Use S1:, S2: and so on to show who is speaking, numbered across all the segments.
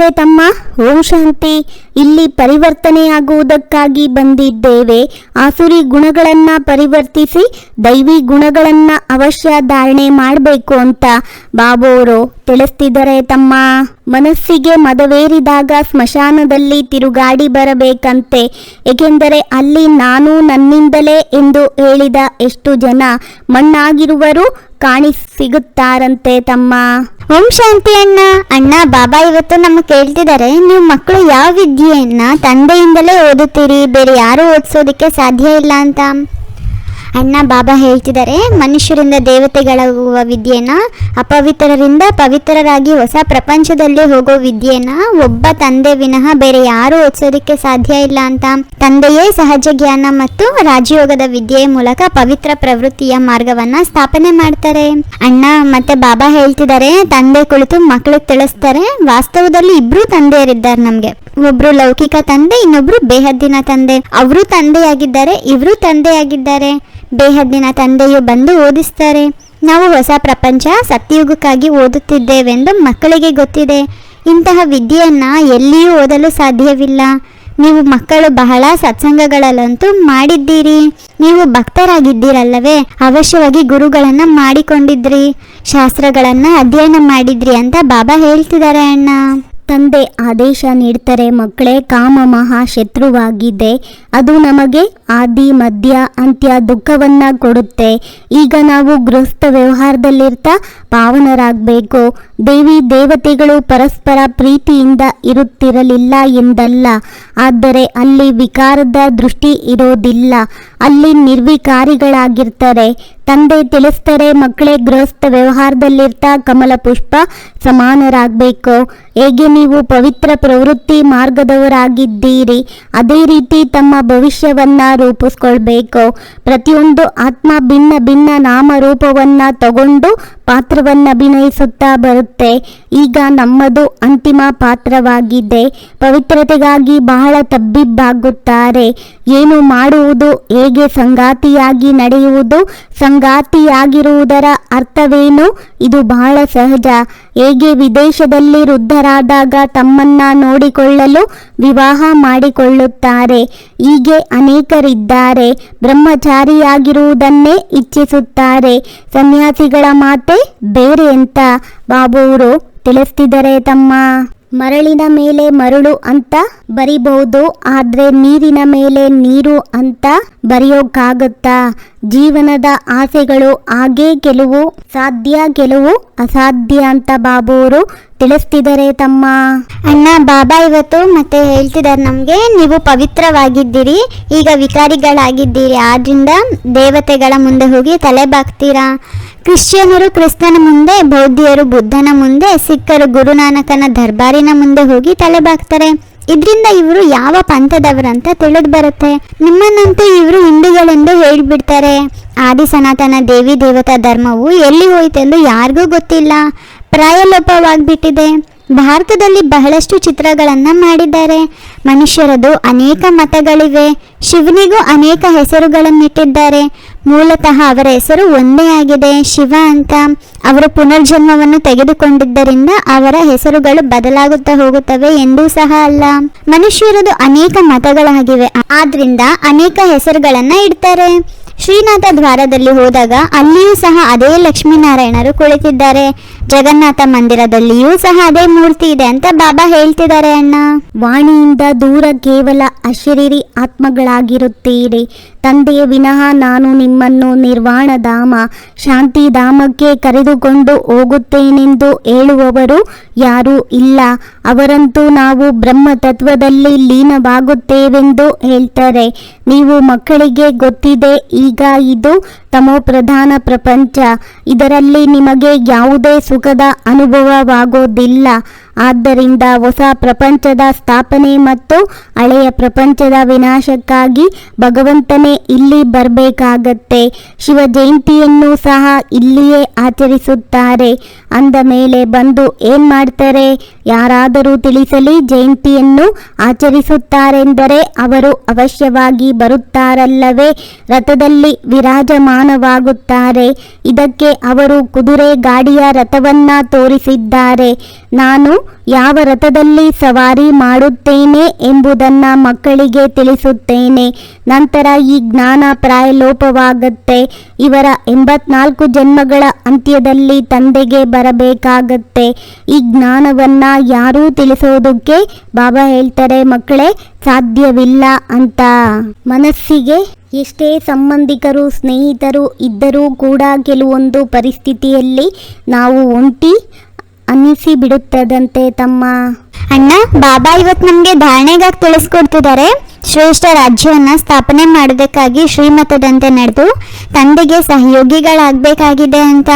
S1: ತಿಳಿಸ್ತಿದ್ದಾರೆ ತಮ್ಮ ಓಂ ಶಾಂತಿ ಇಲ್ಲಿ ಪರಿವರ್ತನೆಯಾಗುವುದಕ್ಕಾಗಿ ಬಂದಿದ್ದೇವೆ. ಆಸುರಿ ಗುಣಗಳನ್ನ ಪರಿವರ್ತಿಸಿ ದೈವಿ ಗುಣಗಳನ್ನ ಅವಶ್ಯ ಧಾರಣೆ ಮಾಡಬೇಕು ಅಂತ ಬಾಬೋರು ತಿಳಿಸ್ತಿದ್ದಾರೆ ತಮ್ಮ. ಮನಸ್ಸಿಗೆ ಮದವೇರಿದಾಗ ಸ್ಮಶಾನದಲ್ಲಿ ತಿರುಗಾಡಿ ಬರಬೇಕಂತೆ. ಏಕೆಂದರೆ ಅಲ್ಲಿ ನಾನು ನನ್ನಿಂದಲೇ ಎಂದು ಹೇಳಿದ ಎಷ್ಟು ಜನ ಮಣ್ಣಾಗಿರುವರು ಕಾಣಿಸಿಗುತ್ತಾರಂತೆ ತಮ್ಮ.
S2: ಓಂ ಶಾಂತಿ ಅಣ್ಣ. ಅಣ್ಣ, ಬಾಬಾ ಇವತ್ತು ನಮ್ಮ ಕೇಳ್ತಿದ್ದಾರೆ. ನೀವು ಮಕ್ಕಳು ಯಾವ ವಿದ್ಯೆಯನ್ನ ತಂದೆಯಿಂದಲೇ ಓದುತ್ತೀರಿ? ಬೇರೆ ಯಾರು ಓದಿಸೋದಕ್ಕೆ ಸಾಧ್ಯ ಇಲ್ಲ ಅಂತ. ಅಣ್ಣ ಬಾಬಾ ಹೇಳ್ತಿದ್ದಾರೆ, ಮನುಷ್ಯರಿಂದ ದೇವತೆಗಳಾಗುವ ವಿದ್ಯೆನ, ಅಪವಿತ್ರರಿಂದ ಪವಿತ್ರರಾಗಿ ಹೊಸ ಪ್ರಪಂಚದಲ್ಲಿ ಹೋಗೋ ವಿದ್ಯೆನ, ಒಬ್ಬ ತಂದೆ ವಿನಃ ಬೇರೆ ಯಾರು ಓದಿಸೋದಕ್ಕೆ ಸಾಧ್ಯ ಇಲ್ಲ ಅಂತ. ತಂದೆಯೇ ಸಹಜ ಜ್ಞಾನ ಮತ್ತು ರಾಜಯೋಗದ ವಿದ್ಯೆಯ ಮೂಲಕ ಪವಿತ್ರ ಪ್ರವೃತ್ತಿಯ ಮಾರ್ಗವನ್ನ ಸ್ಥಾಪನೆ ಮಾಡ್ತಾರೆ. ಅಣ್ಣ ಮತ್ತೆ ಬಾಬಾ ಹೇಳ್ತಿದ್ದಾರೆ, ತಂದೆ ಕುಳಿತು ಮಕ್ಕಳಿಗೆ ತಿಳಿಸ್ತಾರೆ. ವಾಸ್ತವದಲ್ಲಿ ಇಬ್ರು ತಂದೆಯರಿದ್ದಾರೆ ನಮ್ಗೆ. ಒಬ್ರು ಲೌಕಿಕ ತಂದೆ, ಇನ್ನೊಬ್ರು ಬೇಹದ್ದಿನ ತಂದೆ. ಅವರು ತಂದೆಯಾಗಿದ್ದಾರೆ, ಇವರು ತಂದೆಯಾಗಿದ್ದಾರೆ. ಬೇಹದ್ದಿನ ತಂದೆಯು ಬಂದು ಓದಿಸ್ತಾರೆ. ನಾವು ಹೊಸ ಪ್ರಪಂಚ ಸತ್ಯಯುಗಕ್ಕಾಗಿ ಓದುತ್ತಿದ್ದೇವೆಂದು ಮಕ್ಕಳಿಗೆ ಗೊತ್ತಿದೆ. ಇಂತಹ ವಿದ್ಯೆಯನ್ನು ಎಲ್ಲಿಯೂ ಓದಲು ಸಾಧ್ಯವಿಲ್ಲ. ನೀವು ಮಕ್ಕಳು ಬಹಳ ಸತ್ಸಂಗಗಳಲ್ಲಂತೂ ಮಾಡಿದ್ದೀರಿ. ನೀವು ಭಕ್ತರಾಗಿದ್ದೀರಲ್ಲವೇ? ಅವಶ್ಯವಾಗಿ ಗುರುಗಳನ್ನು ಮಾಡಿಕೊಂಡಿದ್ರಿ. ಶಾಸ್ತ್ರಗಳನ್ನು ಅಧ್ಯಯನ ಮಾಡಿದ್ರಿ ಅಂತ ಬಾಬಾ ಹೇಳ್ತಿದ್ದಾರೆ ಅಣ್ಣ.
S1: ತಂದೆ ಆದೇಶ ನೀಡ್ತಾರೆ, ಮಕ್ಕಳೇ ಕಾಮ ಮಹಾ ಶತ್ರುವಾಗಿದೆ ಅದು ನಮಗೆ ಆದಿ ಮಧ್ಯ ಅಂತ್ಯ ದುಃಖವನ್ನ ಕೊಡುತ್ತೆ. ಈಗ ನಾವು ಗೃಹಸ್ಥ ವ್ಯವಹಾರದಲ್ಲಿರ್ತಾ ಪಾವನರಾಗಬೇಕು. ದೇವಿ ದೇವತೆಗಳು ಪರಸ್ಪರ ಪ್ರೀತಿಯಿಂದ ಇರುತ್ತಿರಲಿಲ್ಲ ಎಂದಲ್ಲ. ಆದರೆ ಅಲ್ಲಿ ವಿಕಾರದ ದೃಷ್ಟಿ ಇರೋದಿಲ್ಲ. ಅಲ್ಲಿ ನಿರ್ವಿಕಾರಿಗಳಾಗಿರ್ತಾರೆ. ತಂದೆ ತಿಳಿಸ್ತಾರೆ, ಮಕ್ಕಳೇ ಗೃಹಸ್ಥ ವ್ಯವಹಾರದಲ್ಲಿರ್ತಾ ಕಮಲ ಪುಷ್ಪ ಸಮಾನರಾಗಬೇಕು. ಹೇಗೆ ನೀವು ಪವಿತ್ರ ಪ್ರವೃತ್ತಿ ಮಾರ್ಗದವರಾಗಿದ್ದೀರಿ, ಅದೇ ರೀತಿ ತಮ್ಮ ಭವಿಷ್ಯವನ್ನ ರೂಪಿಸ್ಕೊಳ್ಬೇಕು. ಪ್ರತಿಯೊಂದು ಆತ್ಮ ಭಿನ್ನ ಭಿನ್ನ ನಾಮರೂಪವನ್ನ ತಗೊಂಡು ಪಾತ್ರವನ್ನ ಅಭಿನಯಿಸುತ್ತಾ ಬರುತ್ತೆ. ಈಗ ನಮ್ಮದು ಅಂತಿಮ ಪಾತ್ರವಾಗಿದೆ. ಪವಿತ್ರತೆಗಾಗಿ ಬಹಳ ತಬ್ಬಿಬ್ಬಾಗುತ್ತಾರೆ. ಏನು ಮಾಡುವುದು, ಹೇಗೆ ಸಂಗಾತಿಯಾಗಿ ನಡೆಯುವುದು ಸಂಗಾತಿಯಾಗಿರುವುದರ ಅರ್ಥವೇನು? ಇದು ಬಹಳ ಸಹಜ. ಹೇಗೆ ವಿದೇಶದಲ್ಲಿ ವೃದ್ಧರಾದಾಗ ತಮ್ಮನ್ನ ನೋಡಿಕೊಳ್ಳಲು ವಿವಾಹ ಮಾಡಿಕೊಳ್ಳುತ್ತಾರೆ? ಹೀಗೆ ಅನೇಕರಿದ್ದಾರೆ. ಬ್ರಹ್ಮಚಾರಿಯಾಗಿರುವುದನ್ನೇ ಇಚ್ಛಿಸುತ್ತಾರೆ. ಸನ್ಯಾಸಿಗಳ ಮಾತೆ ಬೇರೆ ಅಂತ ಬಾಬುವರು ತಿಳಿಸ್ತಿದ್ದಾರೆ ತಮ್ಮ ಮರಳಿನ ಮೇಲೆ ಮರಳು ಅಂತ ಬರಿಬಹುದು, ಆದ್ರೆ ನೀರಿನ ಮೇಲೆ ನೀರು ಅಂತ ಬರೆಯೋಕ್ಕಾಗತ್ತಾ ಜೀವನದ ಆಸೆಗಳು ಹಾಗೆ ಕೆಲವು ಸಾಧ್ಯ ಕೆಲವು ಅಸಾಧ್ಯ ಅಂತ ಬಾಬುವರು ತಿಳಿಸ್ತಿದ್ದಾರೆ ತಮ್ಮ.
S2: ಅಣ್ಣ, ಬಾಬಾ ಇವತ್ತು ಮತ್ತೆ ಹೇಳ್ತಿದ್ದಾರೆ ನಮಗೆ, ನೀವು ಪವಿತ್ರವಾಗಿದ್ದೀರಿ, ಈಗ ವಿಕಾರಿಗಳಾಗಿದ್ದೀರಿ, ಆದ್ರಿಂದ ದೇವತೆಗಳ ಮುಂದೆ ಹೋಗಿ ತಲೆ ಬಾಕ್ತೀರಾ ಕ್ರಿಶ್ಚಿಯನರು ಕ್ರಿಸ್ತನ ಮುಂದೆ, ಬೌದ್ಧಿಯರು ಬುದ್ಧನ ಮುಂದೆ, ಸಿಖ್ಖರು ಗುರುನಾನಕನ ದರ್ಬಾರಿನ ಮುಂದೆ ಹೋಗಿ ತಲೆ ಬಾಕ್ತಾರೆ ಇದರಿಂದ ಇವರು ಯಾವ ಪಂಥದವರಂತ ತಿಳಿದು ಬರುತ್ತೆ. ನಿಮ್ಮನ್ನಂತೂ ಇವರು ಹಿಂದೂಗಳೆಂದು ಹೇಳ್ಬಿಡ್ತಾರೆ. ಆದಿ ಸನಾತನ ದೇವಿ ದೇವತಾ ಧರ್ಮವು ಎಲ್ಲಿ ಹೋಯ್ತೆಂದು ಯಾರಿಗೂ ಗೊತ್ತಿಲ್ಲ. ಪ್ರಾಯಲೋಪವಾಗ್ಬಿಟ್ಟಿದೆ. ಭಾರತದಲ್ಲಿ ಬಹಳಷ್ಟು ಚಿತ್ರಗಳನ್ನು ಮಾಡಿದ್ದಾರೆ. ಮನುಷ್ಯರದು ಅನೇಕ ಮತಗಳಿವೆ. ಶಿವನಿಗೂ ಅನೇಕ ಹೆಸರುಗಳನ್ನಿಟ್ಟಿದ್ದಾರೆ. ಮೂಲತಃ ಅವರ ಹೆಸರು ಒಂದೇ ಆಗಿದೆ. ಶಿವ ಅಂತ ಅವರು ಪುನರ್ಜನ್ಮವನ್ನು ತೆಗೆದುಕೊಂಡಿದ್ದರಿಂದ ಅವರ ಹೆಸರುಗಳು ಬದಲಾಗುತ್ತಾ ಹೋಗುತ್ತವೆ ಎಂದೂ ಸಹ ಅಲ್ಲ. ಮನುಷ್ಯರದು ಅನೇಕ ಮತಗಳಾಗಿವೆ. ಆದ್ರಿಂದ ಅನೇಕ ಹೆಸರುಗಳನ್ನ ಇಡ್ತಾರೆ. ಶ್ರೀನಾಥ ದ್ವಾರದಲ್ಲಿ ಹೋದಾಗ ಅಲ್ಲಿಯೂ ಸಹ ಅದೇ ಲಕ್ಷ್ಮೀನಾರಾಯಣರು ಕುಳಿತಿದ್ದಾರೆ. ಜಗನ್ನಾಥ ಮಂದಿರದಲ್ಲಿಯೂ ಸಹ ಅದೇ ಮೂರ್ತಿ ಇದೆ ಅಂತ ಬಾಬಾ ಹೇಳ್ತಿದ್ದಾರೆ ಅಣ್ಣ.
S1: ವಾಣಿಯಿಂದ ದೂರ ಕೇವಲ ಅಶರೀರಿ ಆತ್ಮಗಳಾಗಿರುತ್ತೀರಿ. ತಂದೆಯ ವಿನಃ ನಾನು ನಿಮ್ಮನ್ನು ನಿರ್ವಾಣಧಾಮ ಶಾಂತಿಧಾಮಕ್ಕೆ ಕರೆದುಕೊಂಡು ಹೋಗುತ್ತೇನೆಂದು ಹೇಳುವವರು ಯಾರೂ ಇಲ್ಲ. ಅವರಂತೂ ನಾವು ಬ್ರಹ್ಮ ತತ್ವದಲ್ಲಿ ಲೀನವಾಗುತ್ತೇವೆಂದು ಹೇಳ್ತಾರೆ. ನೀವು ಮಕ್ಕಳಿಗೆ ಗೊತ್ತಿದೆ, ಈಗ ಇದು ತಮೋ ಪ್ರಧಾನ ಪ್ರಪಂಚ. ಇದರಲ್ಲಿ ನಿಮಗೆ ಯಾವುದೇ ಸುಖದ ಅನುಭವವಾಗೋದಿಲ್ಲ. ಆದ್ದರಿಂದ ಹೊಸ ಪ್ರಪಂಚದ ಸ್ಥಾಪನೆ ಮತ್ತು ಹಳೆಯ ಪ್ರಪಂಚದ ವಿನಾಶಕ್ಕಾಗಿ ಭಗವಂತನೇ ಇಲ್ಲಿ ಬರಬೇಕಾಗತ್ತೆ. ಶಿವ ಜಯಂತಿಯನ್ನು ಸಹ ಇಲ್ಲಿಯೇ ಆಚರಿಸುತ್ತಾರೆ. ಅಂದ ಮೇಲೆ ಬಂದು ಏನ್ ಮಾಡ್ತಾರೆ? ಯಾರಾದರೂ ತಿಳಿಸಲಿ ಜಯಂತಿಯನ್ನು ಆಚರಿಸುತ್ತಾರೆಂದರೆ ಅವರು ಅವಶ್ಯವಾಗಿ ಬರುತ್ತಾರಲ್ಲವೇ? ರಥದಲ್ಲಿ ವಿರಾಜಮಾನವಾಗುತ್ತಾರೆ. ಇದಕ್ಕೆ ಅವರು ಕುದುರೆ ಗಾಡಿಯ ರಥವನ್ನ ತೋರಿಸಿದ್ದಾರೆ. ನಾನು ಯಾವ ರಥದಲ್ಲಿ ಸವಾರಿ ಮಾಡುತ್ತೇನೆ ಎಂಬುದನ್ನ ಮಕ್ಕಳಿಗೆ ತಿಳಿಸುತ್ತೇನೆ. ನಂತರ ಈ ಜ್ಞಾನ ಪ್ರಾಯಲೋಪವಾಗತ್ತೆ. ಇವರ ಎಂಬತ್ನಾಲ್ಕು ಜನ್ಮಗಳ ಅಂತ್ಯದಲ್ಲಿ ತಂದೆಗೆ ಬರಬೇಕಾಗತ್ತೆ. ಈ ಜ್ಞಾನವನ್ನ ಯಾರೂ ತಿಳಿಸೋದಕ್ಕೆ, ಬಾಬಾ ಹೇಳ್ತಾರೆ, ಮಕ್ಕಳೇ ಸಾಧ್ಯವಿಲ್ಲ ಅಂತ. ಮನಸ್ಸಿಗೆ ಎಷ್ಟೇ ಸಂಬಂಧಿಕರು, ಸ್ನೇಹಿತರು ಇದ್ದರೂ ಕೂಡ ಕೆಲವೊಂದು ಪರಿಸ್ಥಿತಿಯಲ್ಲಿ ನಾವು ಒಂಟಿ ಅನ್ನಿಸಿ ಬಿಡುತ್ತದಂತೆ ತಮ್ಮ.
S2: ಅಣ್ಣ, ಬಾಬಾ ಇವತ್ತು ನಮಗೆ ಧಾರಣೆಗಾಗಿ ತಿಳಿಸ್ಕೊಡ್ತಿದ್ದಾರೆ. ಶ್ರೇಷ್ಠ ರಾಜ್ಯವನ್ನು ಸ್ಥಾಪನೆ ಮಾಡೋದಕ್ಕಾಗಿ ಶ್ರೀಮತದಂತೆ ನಡೆದು, ತಂದೆಗೆ ಸಹಯೋಗಿಗಳಾಗಬೇಕಾಗಿದೆ ಅಂತ.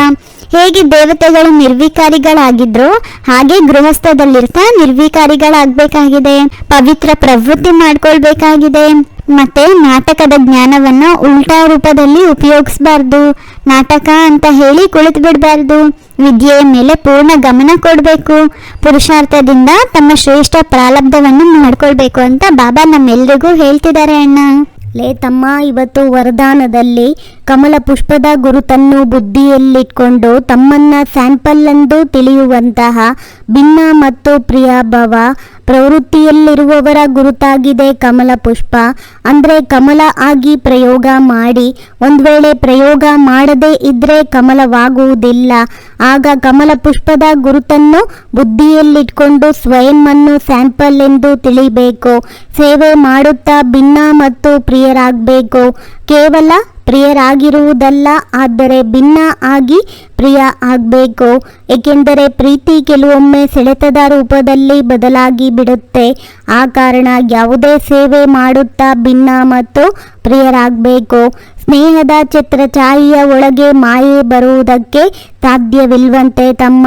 S2: ಹೇಗೆ ದೇವತೆಗಳು ನಿರ್ವಿಕಾರಿಗಳಾಗಿದ್ರು ಹಾಗೆ ಗೃಹಸ್ಥದಲ್ಲಿರ್ತಾ ನಿರ್ವಿಕಾರಿಗಳಾಗಬೇಕಾಗಿದೆ. ಪವಿತ್ರ ಪ್ರವೃತ್ತಿ ಮಾಡ್ಕೊಳ್ಬೇಕಾಗಿದೆ. ಮತ್ತೆ ನಾಟಕದ ಜ್ಞಾನವನ್ನ ಉಲ್ಟಾ ರೂಪದಲ್ಲಿ ಉಪಯೋಗಿಸಬಾರ್ದು. ನಾಟಕ ಅಂತ ಹೇಳಿ ಕುಳಿತು ಬಿಡಬಾರ್ದು ವಿದ್ಯೆಯ ಮೇಲೆ ಪೂರ್ಣ ಗಮನ ಕೊಡಬೇಕು. ಪುರುಷಾರ್ಥದಿಂದ ತಮ್ಮ ಶ್ರೇಷ್ಠ ಪ್ರಾರಬ್ಧವನ್ನು ಮಾಡ್ಕೊಳ್ಬೇಕು ಅಂತ ಬಾಬಾ ನಮ್ಮೆಲ್ರಿಗೂ ಹೇಳ್ತಿದ್ದಾರೆ ಅಣ್ಣ.
S1: ಲೇ ತಮ್ಮ, ಇವತ್ತು ವರದಾನದಲ್ಲಿ ಕಮಲ ಪುಷ್ಪದ ಗುರುತನ್ನು ಬುದ್ಧಿಯಲ್ಲಿಟ್ಕೊಂಡು ತಮ್ಮನ್ನ ಸ್ಯಾಂಪಲ್ ಎಂದು ತಿಳಿಯುವಂತಹ ಭಿನ್ನ ಮತ್ತು ಪ್ರಿಯ ಭವ ಪ್ರವೃತ್ತಿಯಲ್ಲಿರುವವರ ಗುರುತಾಗಿದೆ ಕಮಲ ಪುಷ್ಪ. ಅಂದರೆ ಕಮಲ ಆಗಿ ಪ್ರಯೋಗ ಮಾಡಿ, ಒಂದು ವೇಳೆ ಪ್ರಯೋಗ ಮಾಡದೇ ಇದ್ರೆ ಕಮಲವಾಗುವುದಿಲ್ಲ. ಆಗ ಕಮಲ ಪುಷ್ಪದ ಗುರುತನ್ನು ಬುದ್ಧಿಯಲ್ಲಿಟ್ಕೊಂಡು ಸ್ವಯಂವನ್ನು ಸ್ಯಾಂಪಲ್ ಎಂದು ತಿಳಿಬೇಕು. ಸೇವೆ ಮಾಡುತ್ತಾ ಭಿನ್ನ ಮತ್ತು ಪ್ರಿಯರಾಗಬೇಕು. ಕೇವಲ ಪ್ರಿಯರಾಗಿರುವುದಲ್ಲ, ಆದರೆ ಭಿನ್ನ ಆಗಿ ಪ್ರಿಯ ಆಗಬೇಕು. ಏಕೆಂದರೆ ಪ್ರೀತಿ ಕೆಲವೊಮ್ಮೆ ಸೆಳೆತದ ರೂಪದಲ್ಲಿ ಬದಲಾಗಿ ಬಿಡುತ್ತೆ. ಆ ಕಾರಣ ಯಾವುದೇ ಸೇವೆ ಮಾಡುತ್ತಾ ಭಿನ್ನ ಮತ್ತು ಪ್ರಿಯರಾಗಬೇಕು. ಸ್ನೇಹದ ಛತ್ರಛಾಯಿಯ ಒಳಗೆ ಮಾಯೆ ಬರುವುದಕ್ಕೆ ಸಾಧ್ಯವಿಲ್ವಂತೆ ತಮ್ಮ